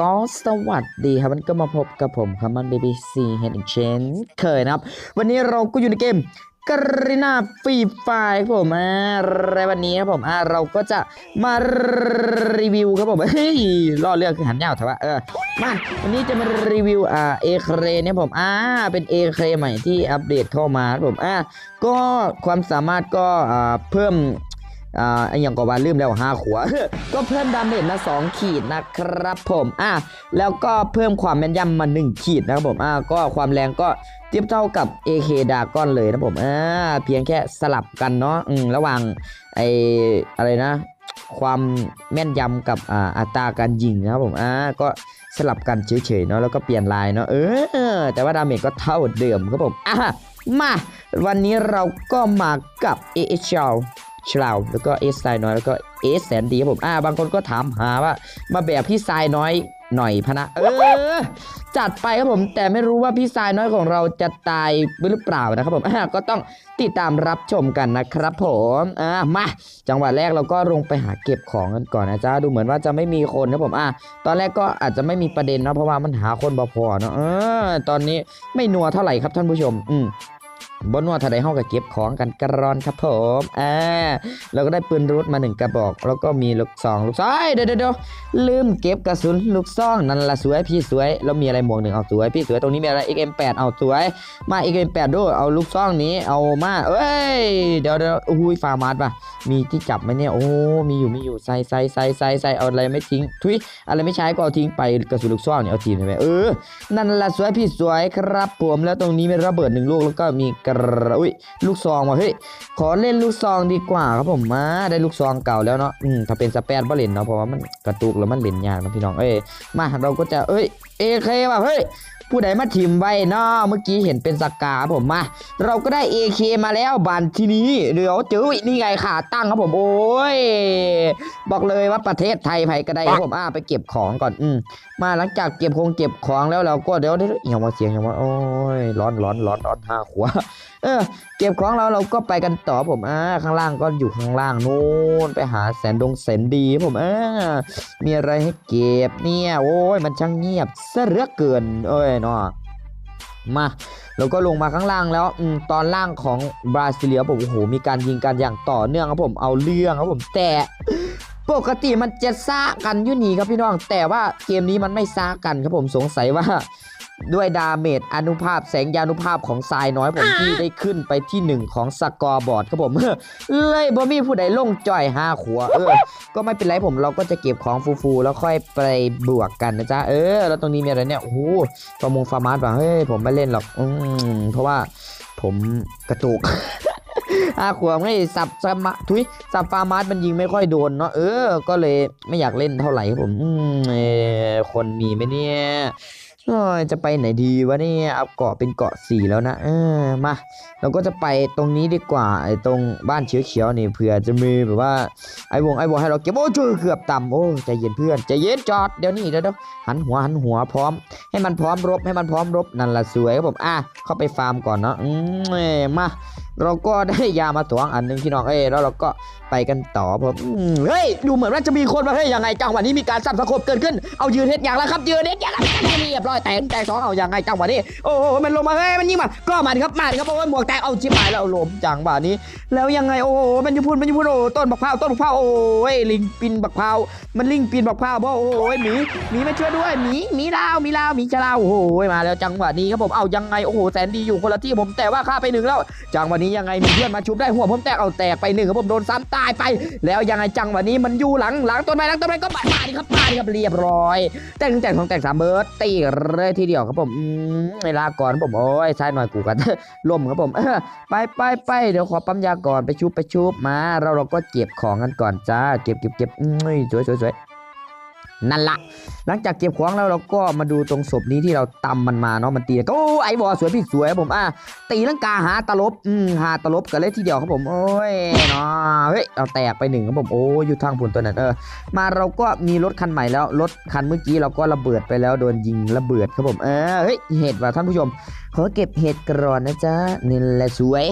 ก็สวัสดีครับวันก็มาพบกับผมคามันเบบี้ซีเฮนเชนเคยนะครับ วันนี้เราก็อยู่ในเกมกรีนาฟรีไฟครับผมอ่าในวันนี้ครับผมอ่าเราก็จะมารีวิวครับผมเฮ้ยล่อเรื่องคือหันยาวแต่ว่าเออมาวันนี้จะมารีวิวอ่าเอเครเนี่ยผมอ่าเป็นเอเครใหม่ที่อัปเดตเข้ามาครับผมอ่าก็ความสามารถก็อ่าเพิ่ม อ่าไออย่างกว่าลืมแล้วห้าขว ก็เพิ่มดาเมจมา2ขีดนะครับผมอะแล้วก็เพิ่มความแม่นยำมา1ขีดนะครับผมอะก็ความแรงก็เทียบเท่ากับ AK d a g o n เลยนะผมอ่าเพียงแค่สลับกันเนาะอืมระหว่างไออะไรนะ ความแม่นยำกับอ่าอัตราการยิงนะครับผมอ่าก็สลับกันเฉยๆเนาะแล้วก็เปลี่ยนลายเนาะเออ แต่ว่าดาเมจก็เท่าเดิมครับผมอะมา วันนี้เราก็มากับ AHL ชลาวแล้วก็เอสไซน้อยแล้วก็เอสแสนดีครับผมอ่าบางคนก็ถามหาว่ามาแบบพี่ทรายน้อยหน่อยพะนะเออ จัดไปครับผมแต่ไม่รู้ว่าพี่ทรายน้อยของเราจะตายหรือเปล่านะครับผมอ่าก็ต้องติดตามรับชมกันนะครับผมอ่ามาจังหวะแรกเราก็ลงไปหาเก็บของกันก่อนนะจ๊ะดูเหมือนว่าจะไม่มีคนนะผมอ่าตอนแรกก็อาจจะไม่มีประเด็นเนาะเพราะว่ามันหาคนบ่พอเนาะเออตอนนี้ไม่นัวเท่าไหร่ครับท่านผู้ชม อืม บนว่าถ้าได้ห้องก็เก็บของกันกระรอนครับผมอ่าเราก็ได้ปืนรูดมาหนึ่งกระบอก แล้วก็มีลูกซองลูกซองเอ้ยเดี๋ยวเดี๋ยวเดี๋ยวลืมเก็บกระสุนลูกซองนั่นละสวยพี่สวยแล้วมีอะไรหมวกหนึ่งเอาสวยพี่สวยตรงนี้มีอะไร XM8 เอาสวย มา XM8 ด้วยเอาลูกซองนี้เอามาเอ้ยเดี๋ยวเดี๋ยวอุ้ยฟาร์มาร์ป่ะมีที่จับไหมเนี่ยโอ้มีอยู่มีอยู่ใส่ใส่ใส่ใส่ใส่เอาอะไรไม่ทิ้งทุยอะไรไม่ใช้ก็เอาทิ้งไปกระสุนลูกซองเนี่ยเอาทิ้งไปเออนั่นละสวยพี่สวยครับผมแล้วตรงนี้มีระเบิดหนึ่งลูกแล้วก็มีกระอุ้ยลูกซองว่ะเฮ้ยขอเล่นลูกซองดีกว่าครับผมมาได้ลูกซองเก่าแล้วเนาะอืมถ้าเป็นสเปซบ่เล่นเนาะเพราะว่ามันกระตุกแล้วมันเล่นยากนะพี่น้องเอ้ยมาเราก็จะเอ้ยเอเคว่ะเฮ้ย ผู้ใดมาทิมไว้เนาะเมื่อกี้เห็นเป็นสกาผมมา เราก็ได้ AK มาแล้วบานทีนี้เดี๋ยวเจอนี่ไงขาตั้งครับผมโอ้ยบอกเลยว่าประเทศไทยไผก็ได้ครับผมอ่าไปเก็บของก่อนอืมมาหลังจากเก็บคงเก็บของแล้วเราก็เดี๋ยวเดี๋ยวอย่างว่าเสียงอย่างว่าโอ้ยร้อนร้อนร้อนร้อนห้าขว เออ เก็บของแล้วเราก็ไปกันต่อผมอ่าข้างล่างก็อยู่ข้างล่างนู้นไปหาแสนดงแสนดีผมอ่ามีอะไรให้เก็บเนี่ย โอ้ยมันช่างเงียบเหลือเกิน เอ้ยเนาะมาเราก็ลงมาข้างล่างแล้วอตอนล่างของบราซิเลียผมโอ้โหมีการยิงกันอย่างต่อเนื่องครับผมเอาเรื่องครับผมแต่ปกติมันจะซ่ากันยู่นีครับพี่น้อง แต่ว่าเกมนี้มันไม่ซ่ากันครับผมสงสัยว่า ด้วยดาเมจอนุภาพแสงยานุภาพของทรายน้อยผมที่ได้ขึ้นไปที่หนึ่งของสกอร์บอร์ดครับผมเลยบ่มีผู้ใดลงจ่อยห้าขัวเออ ก็ไม่เป็นไรผมเราก็จะเก็บของฟูๆแล้วค่อยไปบวกกันนะจ๊ะเออ แล้วตรงนี้มีอะไรเนี่ยโอ้โหฟาร์มงฟาร์มาร์สว่ะเฮ้ยผมไม่เล่นหรอกอืมเพราะว่าผมกระตุกอาขวบไม่สับสมาทุยสับฟาร์มาร์สมันยิงไม่ค่อยโดนเนาะเออ ก็เลยไม่อยากเล่นเท่าไหร่ครับผมอืมเออคนมีไหมเนี่ยเอ้ย จะไปไหนดีวะเนี่ยเอาเกาะเป็นเกาะสี่แล้วนะเออมาเราก็จะไปตรงนี้ดีกว่าไอ้ตรงบ้านเขียวๆนี่เผื่อจะมีแบบว่าไอ้วงไอ้วงให้เราเก็บโอ้ช่วยเกือบต่ำโอ้ใจเย็นเพื่อนใจเย็นจอดเดี๋ยวนี้เดี๋ยวหันหัวหันหัวพร้อม ให้มันพร้อมรบให้มันพร้อมรบนั่นละสวยครับผมอะเข้าไปฟาร์มก่อนเนาะอืมเอ้ยมาเราก็ได้ยามาสองอันหนึ่งพี่น้องเอ้แล้วเราก็ไปกันต่อผมเฮ้ยดูเหมือนว่าจะมีคนมาเฮ้ยยังไงจังหวะนี้มีการสับสะคบเกิดขึ้นเอายืนเฮ็ดอย่างแล้วครับยืนเฮ็ดอย่างแล้วเรียบร้อยแตกแตกสองเอาอยังไงจังหวะนี้โอ้โหมันลงมาเฮ้ยมันยิงมาก็มาดิครับมาดิครับโอ้ยหมวกแตกเอาชิบหายแล้วล้มจังหวะนี้ แล้วยังไงโอ้โหมันยูพุนมันยูพุนโอ้ต้นบักพร้าวต้นบักพร้าวโอ้ยลิงปีนบักพร้าวมันลิงปีนบักพร้าวโอ้โหมีหมีมาช่วยด้วยหมีหมีลาวหมีลาวหมีจะลาวโอ้โหมาแล้วจังหวะนี้ครับผมเอายังไงโอ้โหแสนดีอยู่คนละที่ผมแต่ว่าฆ่าไปหนึ่งแล้ว จังหวะนี้ยังไงมีเพื่อนมาชุบได้หัวผมแตกเอาแตกไปหนึ่งครับผมโดนซ้ำตายไป แล้วยังไงจังหวะนี้มันอยู่หลังหลังต้นไม้หลังต้นไม้ก็มาดิครับมาดิครับเรียบร้อย แต่งแต่งของแต่งสามเบิร์ดตีเลยทีเดียวครับผมเวลาก่อนผมโอ้ยใช้หน่อยกูกันล่มครับผมไปไปไปเดี๋ยวขอปั๊มยาก่อนไปชุบไปชุบมา เราเราก็เก็บของกันก่อนจ้า เก็บเก็บเก็บอืมสวยสวยสวย นั่นละ หลังจากเก็บของแล้วเราก็มาดูตรงศพนี้ที่เราตำมันมาเนาะมันตีก็โอ้ไอ้บอสวยพี่สวยผมอะตีลังกาหาตลบอืมหาตลบกันเลยทีเดียวครับผมโอ้ยเนาะเฮ้ยเอาแตกไปหนึ่งครับผมโอ้ยอยู่ทางผุนตัวนั้นเออมาเราก็มีรถคันใหม่แล้วรถคันเมื่อกี้เราก็ระเบิดไปแล้วโดนยิงระเบิดครับผมเออเฮ้ยเห็ดว่ะท่านผู้ชมขอเก็บเห็ดก่อนนะจ๊ะนี่แหละสวย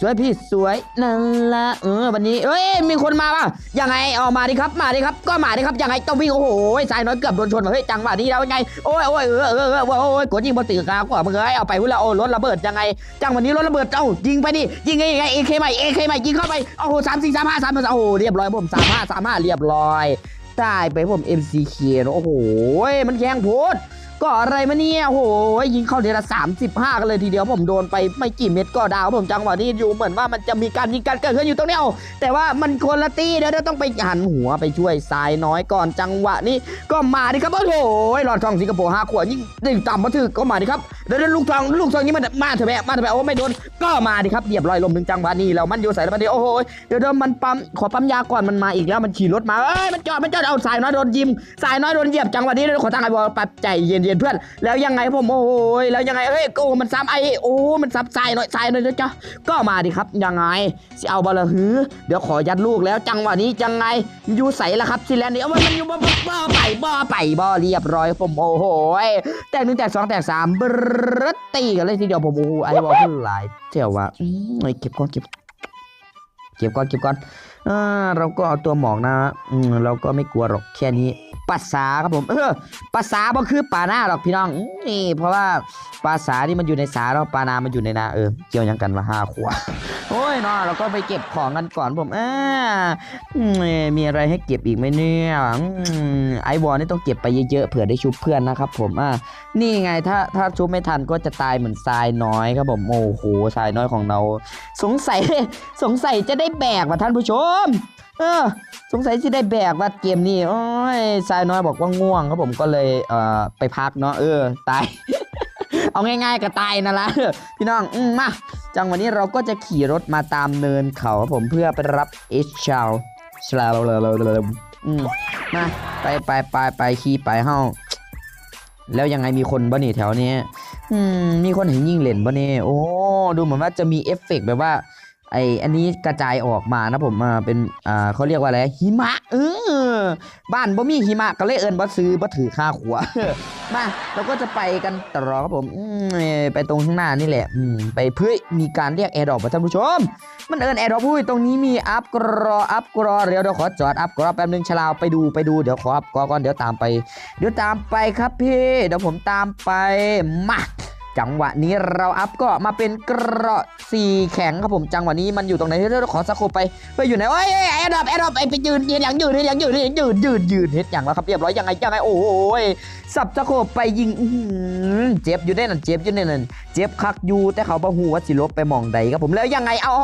สวยพี่สวยนั่นละเออวันนี้เอ้ยมีคนมาป่ะยังไงเอามาดิครับมาดิครับ ก็มาดิครับยังไงต้องวิ่งโอ้โหยสายน้อยเกือบโดนชนวะเฮ้ยจังหวะนี้แล้วไงโอ้ยโอ้ยเออเออเออโอ้ยกดยิงบอลตีกากว่ามึงเอ้ยเอาไปพุ่นละโอ้รถระเบิดยังไงจังหวะนี้รถระเบิดเอ้ายิงไปดิยิงไงยังไงเอเคใหม่เอเคใหม่ยิงเข้าไปโอ้โหสามสี่สามห้าสามโอ้โหเรียบร้อยผมสามห้าสามห้าเรียบร้อยได้ไปผม MCK โอ้โหมันแย่งโพด ก็อะไรมาเนี่ยโหยิงเข้าเดือนละ35 กันเลยทีเดียวผมโดนไปไม่กี่เม็ดก็ดาวผมจังหวะนี้อยู่เหมือนว่ามันจะมีการยิงกันเกิดขึ้นอยู่ตรงนี้เอาแต่ว่ามันคนละตีเดี๋ยวเดี๋ยวต้องไปหันหัวไปช่วยสายน้อยก่อนจังหวะนี้ก็มาดิครับโอ้โหหลอดทองสิงคโปร์ห้าขวดยิงยิงต่ำมาถึกก็มาดิครับเดี๋ยวเดี๋ยวลูกทองลูกทองนี้มันมาเถอะแม่มาเถอะแม่โอ้ไม่โดนก็มาดิครับเรียบร้อยลมหนึ่งจังหวะนี้เรามันอยู่ใส่แล้วมันดีโอ้โหเดี๋ยวเดี๋ยวมันปั๊มขอปั๊มยาก่อนมันมาอีกแล้วมันขี่รถมาเอ้ยมันจอดมันจอดเอาสายน้อยโดนยิมสายน้อยโดนเหยียบจังหวะนี้เดี๋ยวขอตั้งไอ้บอลปับใจเย็นๆเพื่อน แล้วยังไงผมโอ้ยแล้วยังไงเอ้ยโอ้มันซ้ำไอ้โอ้มันซ้ำสายหน่อยสายหน่อยนะจ๊ะก็มาดิครับยังไงสิเอาบอลหือเดี๋ยวขอยัดลูกแล้วจังหวะนี้ยังไงอยู่ใสละครับซิแลนด์นี่เอามันอยู่บ่บ่ไปบ่ไปบ่เรียบร้อยผมโอ้โหแตกหนึ่งแตกสองแตกสามบรดตีกันเลยทีเดียวผมโอ้โหไอ้บอลขึ้นหลายเที่ยวว่ะอืมเก็บก่อนเก็บเก็บก่อนเก็บก่อนเราก็เอาตัวหมอกนะเราก็ไม่กลัวหรอกแค่นี้ ภาษาครับผม เออภาษาบ่คือป่าหน้าหรอกพี่น้องนี่ เพราะว่าภาษานี่มันอยู่ในสาแล้วปลานามันอยู่ในนาเออเกี่ยวยังกันวะห้าขวบโอ้ยเนาะเราก็ไปเก็บของกันก่อนผมอ่าอืมมีอะไรให้เก็บอีกไหมเนี่ยอไอวอลนี่ต้องเก็บไปเยอะๆเผื่อได้ชุบเพื่อนนะครับ ผมอ่านี่ไงถ้าถ้าชุบไม่ทันก็จะตายเหมือนทรายน้อยครับผมโอ้โหทรายน้อยของเรา สงสัยสงสัยจะได้แบกว่ะท่านผู้ชม เออ สงสัยจะได้แบกว่าเกมนี้โอ้ยทรายน้อยบอกว่าง่วงครับผมก็เลยเอ่อไปพักเนาะเออตาย เอาง่ายๆก็ตายนั่นละพี่น้องอืมมาจังวันนี้เราก็จะขี่รถมาตามเนินเขาครับผมเพื่อไปรับเอชชาวชลาอืมมาไปไปไปไปขี่ไปเฮาแล้วยังไงมีคนบ่นี่แถวนี้ อืม มีคนเห็นยิ่งเล่นบ่เนี่โอ้ ดูเหมือนว่าจะมีเอฟเฟกต์แบบว่า ไออันนี้กระจายออกมานะผมมาเป็นอ่าเขาเรียกว่าอะไรหิมะเออบ้านบ่มีหิมะก็เลยเอิญบ่ซื้อบ่ถือค่าขัวมาเราก็จะไปกันต่อครับผมไปตรงข้างหน้านี่แหละไปเพื่อมีการเรียกแอร์ดรอปท่านผู้ชม มันเอิญแอร์ดรอปอุ้ยตรงนี้มีอัพกรออัพกรอเดี๋ยวเดี๋ยวขอจอดอัพกรอแป๊บนึงชลาวไปดูไปดูเดี๋ยวขออัพกรอก่อนเดี๋ยวตามไป เดี๋ยวตามไปครับพี่เดี๋ยวผมตามไปมา จังหวะนี้เราอัพก็มาเป็นเกราะสีแข็งครับผมจังหวะนี้มันอยู่ตรงไหนเดี๋ยวเราขอสโคปไปไปอยู่ไหนโอ้ยแอร์ดรอปแอร์ดรอปไอไปยืนยืนอย่างยืนเฮ็ดอย่างยืนเฮ็ดอย่างยืนยืนยืนเฮ็ดอย่างแล้วครับเรียบร้อยยังไงยังไงโอ้ยสับสโคปไปยิงเจ็บอยู่ได้นั่นเจ็บอยู่ได้นั่นเจ็บคักอยู่แต่เขาบ่ฮู้ว่าสิลบไปมองใดครับผมแล้วยังไงเอา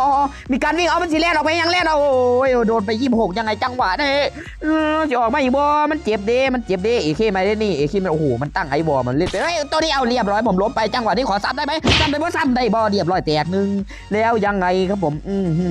มีการวิ่งเอามันสิแล่นออกไปยังแล่นเอาโอ้ยโดนไป26ยังไงจังหวะนี้จะออกมาอีกบอมันเจ็บเด้มันเจ็บเด้เอเคมาได้นี่เอเคมันโอ้โหมันตั้งไอ้บอมันเล่นไปเฮ้ยตัวนี้เอาเรียบร้อยผมล้มไปจังหวะนี้ขอซ้ำได้ไหมซ้ำได้บ่ซ้ำได้บอเรียบร้อยแตกหนึ่งแล้วยังไงครับผมอือหื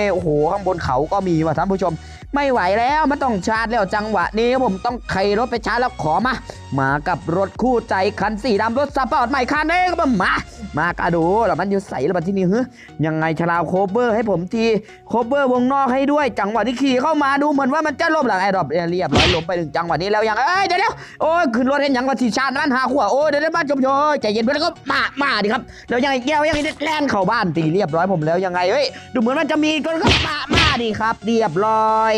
อโอ้โหข้างบนเขาก็มีว่ะท่านผู้ชม ไม่ไหวแล้วมันต้องชาร์จแล้วจังหวะนี้ผมต้องไขรถไปชาร์จแล้วขอมา มากับรถคู่ใจคันสีดำรถสปอร์ตใหม่คันนี้ครับผมามากระดูแล้วมันอยู่ใส่แล้วมันที่นี่เฮ้ยยังไงชลาวโคเบอร์ให้ผมทีโคเบอร์วงนอกให้ด้วย จังหวะที่ขี่เข้ามาดูเหมือนว่ามันจะล้มหลังไอ้ดรอปเรียบร้อยล้มไปหนึ่งจังหวะนี้แล้วยังเอ้ยเดี๋ยวเดี๋ยวโอ้ยขึ้นรถเห็นยังว่าทีชาตินั้นหาขวโอ้ยเดี๋ยวเดี๋ยวบ้านจมโชยใจเย็นเพื่อนแล้วก็มามาดิครับแล้วยังไงแก้วยังไงแล่นเข้าบ้านตีเรียบร้อยผมแล้วยังไงเฮ้ยดูเหมือนมันจะมีก็มามาดิครับ เรียบร้อย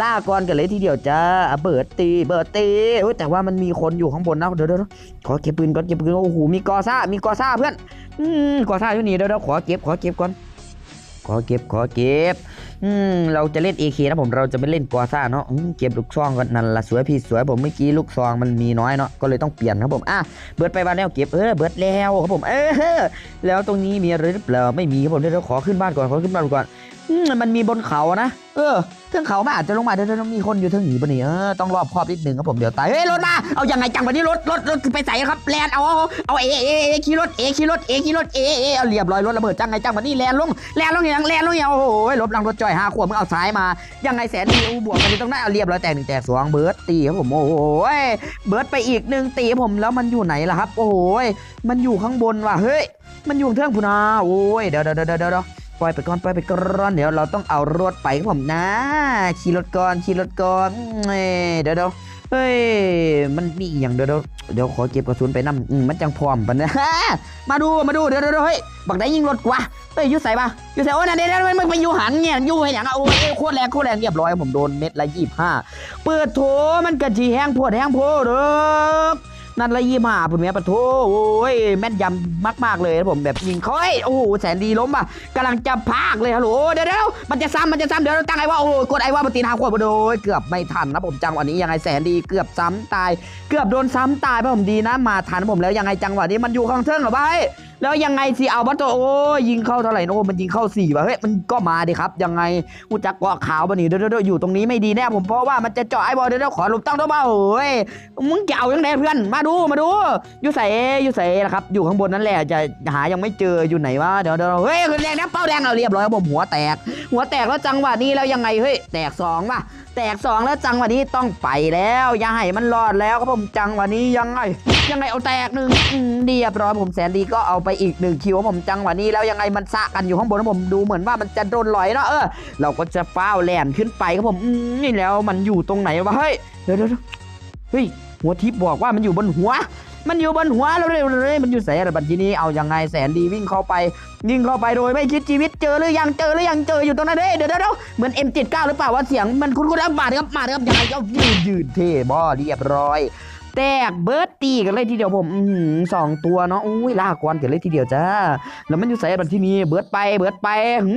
ล่าก่อนกันเลยทีเดียวจ้าเบิร์ดตีเบิร์ดตีเฮ้แต่ว่ามันมีคนอยู่ข้างบนนะเดี๋ยวเดี๋ยวขอเก็บปืนก่อนเก็บปืนโอ้โหมีกอซ่ามีกอซ่าเพื่อนอืมกอซ่าอยู่นี่เดี๋ยวเดี๋ยวขอเก็บขอเก็บก่อนขอเก็บขอเก็บอืมเราจะเล่น AK นะผมเราจะไม่เล่นกอซ่าเนาะเก็บลูกซองก่อนนั่นละสวยพี่สวยผมเมื่อกี้ลูกซองมันมีน้อยเนาะก็เลยต้องเปลี่ยนครับผมอะเบิร์ดไปบ้านแล้วเก็บเออเบิร์ดแล้วครับผมเออแล้วตรงนี้มีอะไรหรือเปล่าไม่มีครับผมเดี๋ยวขอขึ้นบ้านก่อนขอขึ้นบ้านก่อน มันมีบนเขานะ เออเทิงเขามันอาจจะลงมาเดี๋ยวมีคนอยู่เทิงหนีปนี่เออต้องรอบครอบนิดนึงครับผมเดี๋ยวตายเฮ้ยรถมาเอายังไงจังวันนี้รถรถรถไปใส่ครับแลนเอาเอาเอเอเอขี่รถเอขี่รถเอขี่รถเอเอเอาเรียบร้อยรถระเบิดจังไงจังวันนี้แลนลงแลนลงอย่างแลนลงอย่างโอ้โหลบหลังรถจ่อยห้าขวบมึงเอาซ้ายมายังไงแสนดีอูบวกกันอยู่ตรงนั้เอาเรียบร้อยแตกหนึ่งแตกสองเบิร์ดตีครับผมโอ้โหเบิร์ดไปอีกหนึ่งตีผมแล้วมันอยู่ไหนล่ะครับ โอ้โหมันอยู่ข้างบนว่ะเฮ้ยมันอยู่เทืองพุนาโอ้ยเดี๋ยวเดี๋ยวเดี๋ยวเดี๋ยว ปล่อยไปก่อนปล่อยไปก่อนเดี๋ยวเราต้องเอารถไปครับผมนะขี่รถก่อนขี่รถก่อนเอ้ยเดี๋ยวเดี๋ยวเฮ้ยมันมีอย่างเดี๋ยวเดี๋ยวขอเก็บกระสุนไปนำอืมมันจังพร้อมปะนี่ยมาดูมาดูเดี๋ยวเดี๋ยวเฮ้ยบักได้ยิงรถกว่าเฮ้ยอยูใส่ปะอยูใส่โอ้ยนั่นเดี๋ยวมันมันไปอยูหันเนี่ยยูให้หยังอะโอ้ยโคตรแรงโคตรแรงเรียบร้อยผมโดนเม็ดละยี่ห้าเปิดโถมันกระจีแห้งโพดแห้งโพดเด้อ นั่นละยี่ห้าผมแม่ปะโถโอ้ยแม่นยำมาก ๆ เลยนะผมแบบยิงค่อยโอ้โหแสนดีล้มอะกำลังจะพากเลยฮัลโหลเดี๋ยวเดี๋ยวมันจะซ้ำมันจะซ้ำเดี๋ยวตั้งไอ้ว่าโอ้กดไอ้ว่าปตีนหาขวดโดยเกือบไม่ทันนะผมจังหวะนี้ยังไงแสนดีเกือบซ้ำตาย เกือบโดนซ้ำตายเพราะผมดีนะมาทันผมแล้วยังไงจังหวะนี้มันอยู่ข้างเทิงเหรอไป แล้วยังไงสิเอาบัตโตโอ้ยิงเข้าเท่าไหร่โน้มันยิงเข้าสี่ว่ะเฮ้ยมันก็มาดิครับยังไงกูจักเกาะขาวบะนี่เดี๋ยวอยู่ตรงนี้ไม่ดีแน่ผมเพราะว่ามันจะเจาะไอ้บอลเดี๋ยวขอหลบตั้งตัวเบาเฮ้ยมึงจะเอายังไงเพื่อนมาดูมาดูอยู่ใส่อยู่ใส่นะครับอยู่ข้างบนนั่นแหละจะหายังไม่เจออยู่ไหนวะเดี๋ยวเดี๋ยวเฮ้ยคือแรงนะเป้าแดงเราเรียบร้อยครับผมหัวแตก หัวแตกแล้วจังหวะนี้แล้วยังไงเฮ้ยแตกสองว่ะ แตกสองแล้วจังหวะนี้ต้องไปแล้วอย่าให้มันรอดแล้วครับผมจังหวะนี้ยังไง ยังไงเอาแตกหนึ่งอืมเรียบร้อยผมแสนดีก็เอาไปอีกหนึ่งคิวผมจังหวะนี้แล้วยังไงมันสะกันอยู่ข้างบนผมดูเหมือนว่ามันจะโดนลอยเนาะเออเราก็จะฟ้าวแลนขึ้นไปครับผมอืมนี่แล้วมันอยู่ตรงไหนวะเฮ้ยเดี๋ยวเดี๋ยวเดี๋ยวเฮ้ยหัวทิพย์บอกว่ามันอยู่บนหัว มันอยู่บนหัวเราเลยมันอยู่แสนบัดทีนี้เอายังไงแสนดีวิ่งเข้าไปยิงเข้าไปโดยไม่คิดชีวิตเจอหรือยังเจอหรือยังเจออยู่ตรงนั้นเด้เดี๋ยวเดี๋ยวเดี๋ยวเหมือน M79 หรือเปล่าว่าเสียงมันคุ้นๆแล้วมาเถอะครับมาเถอะครับยังไงก็ยืนยืนเท่บ่เรียบร้อยแตกเบิร์ดตีกันเลยทีเดียวผมอือสองตัวเนาะอุ้ยลากวนกันเลยทีเดียวจ้าแล้วมันอยู่ใส่บันที่นี้เบิร์ดไปเบิร์ดไปหื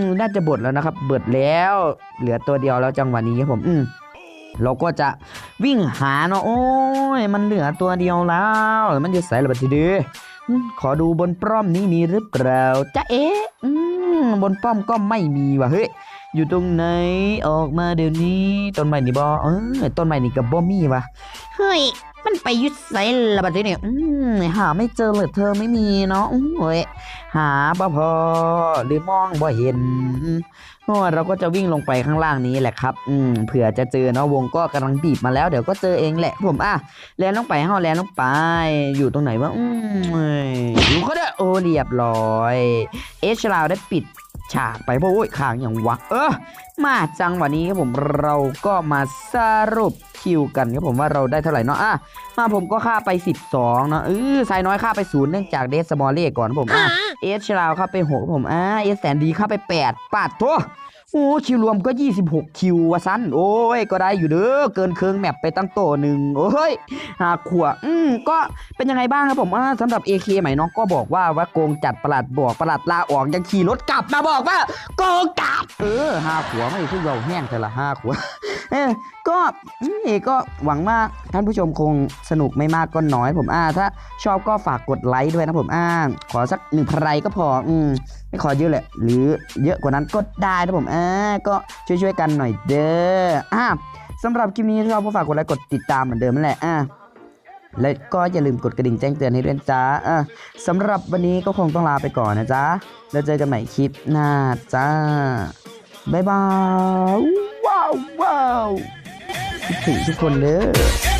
มน่าจะบดแล้วนะครับ เบิดแล้ว เหลือตัวเดียวแล้วจังหวะนี้ครับผม อืม เราก็จะวิ่งหาเนาะโอ้ยมันเหลือตัวเดียวแล้วมันจะใส่บันทีนี้อืมขอดูบนป้อมนี้มีหรือเปล่าจ๊ะเอ๊ะบนป้อมก็ไม่มีว่ะเฮ้ยอยู่ตรงไหนออกมาเดี๋ยวนี้ ต้นไม้นี่บอเออต้นไม้นี่กับบ่มีว่ะเฮ้ย มันไปยึดไซละบัดนี้เนี่ยอืมหาไม่เจอเลยเธอไม่มีเนาะเฮ้ยหาบ่พอหรือมองบ่เห็นโอ้ยเราก็จะวิ่งลงไปข้างล่างนี้แหละครับ อืมเผื่อจะเจอเนาะวงก็กำลังบีบมาแล้วเดี๋ยวก็เจอเองแหละผมอะแลนลงไปเฮาแลนลงไป อยู่ตรงไหนวะอืมเอ้ยอยู่เขาเด้โอ้เรียบร้อย เอชลาวได้ปิด ฉากไปเพราะโอ้ยข้างอย่างวะเออมาจังหวะนี้ครับผมเราก็มาสรุปคิวกันครับผมว่าเราได้เท่าไหร่เนาะอะมาผมก็ค่าไป 12 เนาะเออสายน้อยค่าไปศูนย์เนื่องจากเดสมอลเล่ก่อนครับผมอะเอชลาวค่าไป6ครับผมอะเอสแสนดีค่าไป 8ปาดทั่ว โอ้คิวรวมก็ 26 คิววะสั้นโอ้ย ก็ได้อยู่เด้อเกินเคืองแมปไปตั้งโตหนึ่งโอ้ยหาขวอืมก็เป็นยังไงบ้างครับผมอ่าสำหรับ AK ใหม่น้องก็บอกว่าว่าโกงจัดประหลัดบอกประหลัดลาออกยังขี่รถกลับมาบอกว่าโกงกลับ เออหาขวไม่คือเราแห้งแต่ละห้าขวเออก็อืมก็หวังว่าท่านผู้ชมคงสนุกไม่มากก็น้อยผมอ่าถ้าชอบก็ฝากกดไลค์ด้วยนะผมอ่าขอสักหนึ่งพรายก็พออืม ไม่ขอเยอะแหละ หรือเยอะกว่านั้นก็ได้นะผมอ่าก็ช่วยๆกันหน่อยเด้ออ่าสำหรับคลิปนี้ถ้าชอบก็ฝากกดไลค์กดติดตามเหมือนเดิมนั่นแหละอ่าและก็อย่าลืมกดกระดิ่งแจ้งเตือนให้ด้วยนจ้าอ่าสำหรับวันนี้ก็คงต้องลาไปก่อนนะจ๊ะแล้วเจอกันใหม่คลิปหน้าจ้าบ๊ายบายว้าวว้าวถึงทุกคนเด้อ